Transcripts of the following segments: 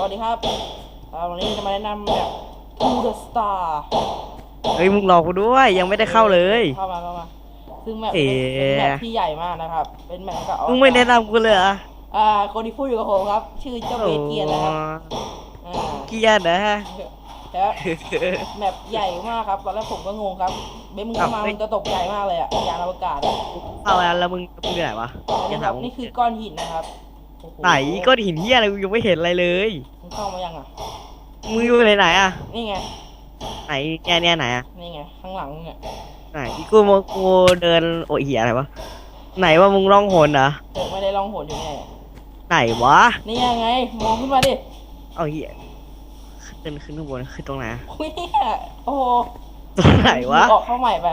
สวัสดีครับเอ่อวันนี้จะมาแนะนำแบบ To the Star เฮ้ยมึงรอกูด้วยยังไม่ได้เข้าเลย เข้ามาเข้ามา ซึ่งแมปเอ๋เป็นเป็นแมปที่ใหญ่มากนะครับ เป็นแมปกับมึงไม่แนะนำกูเลยเหรออ่าคนที่พูดอยู่กับผมครับ ชื่อเจ้าเบเกียนนะครับอ่าเกียร์นะฮะ แล้ว แมปใหญ่มากครับตอนแรกผมก็งงครับเบนมึงเข้ามาอ้าวเฮ้ยมึงจะตกใจมากเลยอะยานอวกาศอะเข้าแล้วแล้วมึงมึงอยู่ไหนวะนี่จะคถารัมบมึงนี่คือก้อนหินนะครับโอ้โไหนก้อนหินเฮียอะไรกูยังไม่เห็นอะไรเลยมึงเข้ามายังอะมึงอยู่ไหนไหนอะนี่ไงไหนเนี่ยเนี่ยไหนอะนี่ไงข้างหลังมึงอะไหนกูมากูเดินโอ้ยเฮียอะไรวะไหนว่ามึงร้องโหนเหรอเออไม่ได้ลองหนอยู่ไงไหนวะนี่ยังไงมองขึ้นมาดิเอาเฮียขึ้นขึ้นข้างบนคือตรงไหนอะเฮียโอ้โหตรงไหนวะออกเข้าใหม่ไป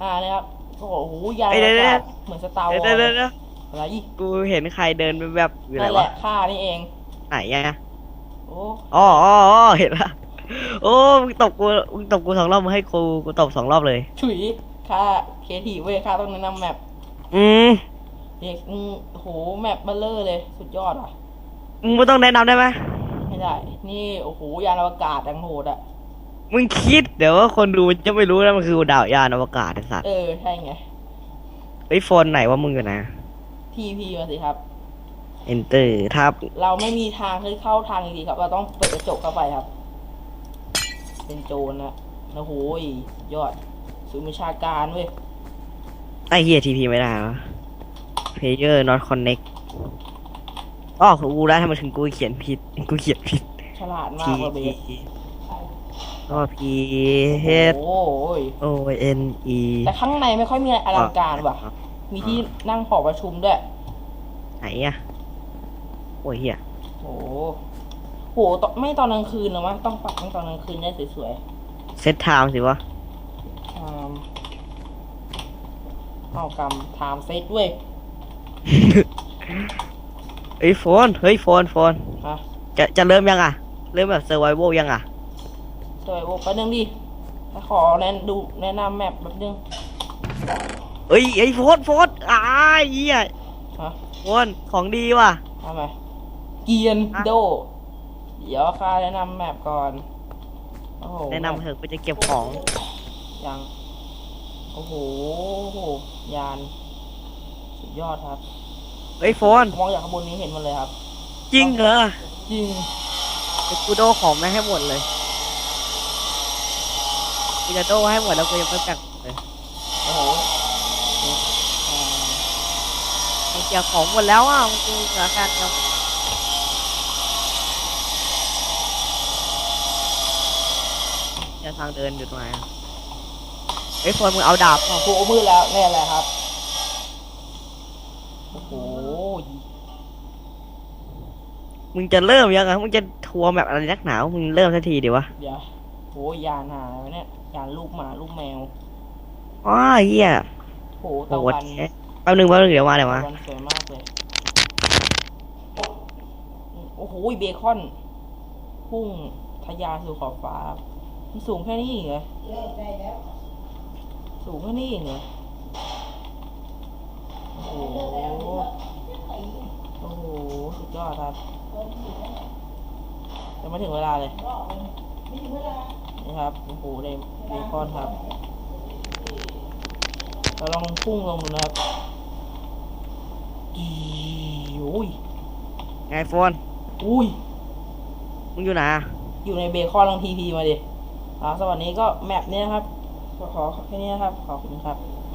อ่าเนี่ยครับโอ้โหยานเอ้ยเดี๋ยวอากาศเดี๋ยวเหมือนสตาร์วอเดี๋ยวร์เดี๋ยวเดี๋ยว อะไรอีกกูเห็นใครเดินแบบแบบๆอยู่ไหนนั่นแหวะละข้านี่เอง ไหนอะโอ้อ๋ออ๋ออ๋อเห็นละโอ้มึงตบกูมึงตบกูสองรอบมึงให้กูกูตบสองรอบเลย ฉุยข้าเคทีเว้ยข้าต้องแนะนำแมปอืมเด็กอืมโหแมปเบลเลอร์เลย สุดยอดอะ มึงไม่ต้องแนะนำได้ไหมไม่ได้ นี่โอ้โหยานอวกาศดังโหดอะ มึงคิดเดี๋ยวว่าคนดูมันจะไม่รู้นะมันคือดาวยานอวกาศไอ้สัตว์เออ ใช่ไง ไอ้ยโฟนไหนว่ามึงอยู่นะ ทีพีมาสิครับ enter ทับเราไม่มีทางให้เข้าทางจริงๆครับ เราต้องเปิดกระจกเข้าไปครับ เป็นโจรนะโอ้โหสุดยอดสูนย์วิชาการเว้ยไอ้เฮียทีพีไม่ได้วะ player not connect อ๋อกูได้ทำไมถึงกูเขียนผิด กูเขียนผิดฉลาดมา T กกว่าเบสก็ P H โอ้ย O N E แต่ข้างในไม่ค่อยมีอะไรอลังการว่ะ มีที่นั่งหอประชุมด้วย ไหนอะโอ้ยเฮียโอ้โหโหตอนไม่ตอนกลางคืนหรอวะต้องปรับให้ตอนกลางคืนได้สวยเซตไทม์สิวะๆไทม์เอากำไทม์เซตเว้ยเอ้ยโฟน เฮ้ยโฟนโฟนฮะจะจะเริ่มยังอะ เริ่มแบบเซอร์ไวโวยังอะสวยโอ้แป๊บนึงดิขอแนะดูแนะนำแมปแป๊บนึง เอ้ยไอ้ยโฟนโฟนอ้ายเหี้ยฮะโฟนของดีว่ะ ทำไมเกียนโด เดี๋ยวข้าแนะนำแมปก่อน โอ้โหแนะนำเถอะกูจะเก็บของยัง โอ้โหโอ้โหยาน สุดยอดครับเฮ้ยโฟนมองจากข้างบนนี้เห็นหมันเลยครับ จริงเหรอจริง เดี๋ยวกูโดของไม่ให้หมดเลยกูจะโดให้หมดแล้วกูยังไม่แบ่งเลย โอ้โหอ่า มัน เกี่ยวของหมดแล้วอะมันกูเหลือแค่เดียวจะทางเดินอยู่ตรงไหนอะเฮ้ยโฟนมึงเอาดาบเปล่าโอ้โหมืดแล้วนี่แหละครับ โอ้โห มึงจะเริ่มยังไงมึงจะทัวร์แบบอะไรนักหนาวมึงเริ่มสักทีดิวะ เดี๋ยวโหยานหาอะไรวะเนี่ยยานลูกหมาลูกแมวอ๋อเฮียโหโหตะดวัน แป๊บนึงแป๊บนึงเดี๋ยวมาเดี๋ยวมาวันสวยมากเลยโอ้โหเบคอน พุ่งทะยานสู่ขอบฟ้ามันสูงแค่นี้เองเหรอสูงแค่นี้เองเหรอโอ้โหโอ้โหสุดยอดครับยังไม่ถึงเวลาเลยนี่ครับโอ้โหได้เบคอนครับเราลองพุ่งลงดูนะครับ อีอุ้ยไงโฟน อุ้ย มึงอยู่ไหนอะอยู่ในเบคอนลองทีพีมาดิอ่าสวัสดีก็แมปนี้นะครับ ขอขอแค่นี้นะครับ ขอบคุณครับ